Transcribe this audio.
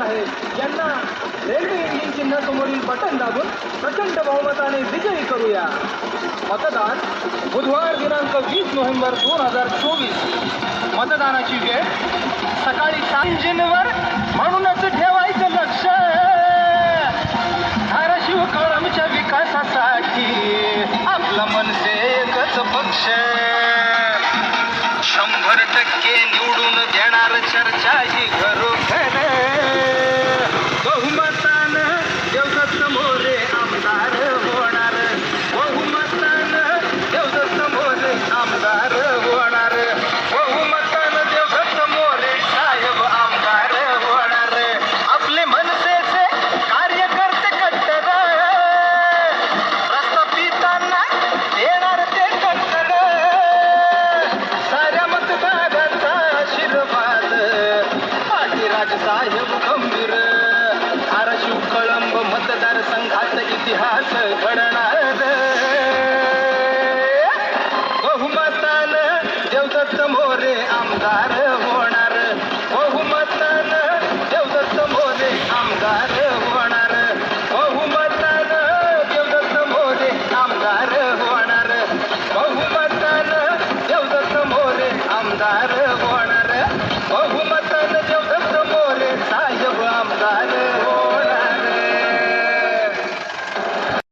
आहेत यांना railway engine चिन्हासमोरील button दाबून प्रचंड बहुमताने विजयी करूया. मतदान बुधवार दिनांक वीस नोव्हेंबर दोन हजार चोवीस. मतदानाची वेळ सकाळी सात इंजिनवर म्हणूनच ठेवायचं लक्ष. धाराशिव कळमच्या विकासासाठी आपलं मनसे एकच पक्ष शंभर टक्के निवडून चर्चा ही घरोघर. इतिहास घडणार बहुमताल देवदत्त मोरे आमदार होणार.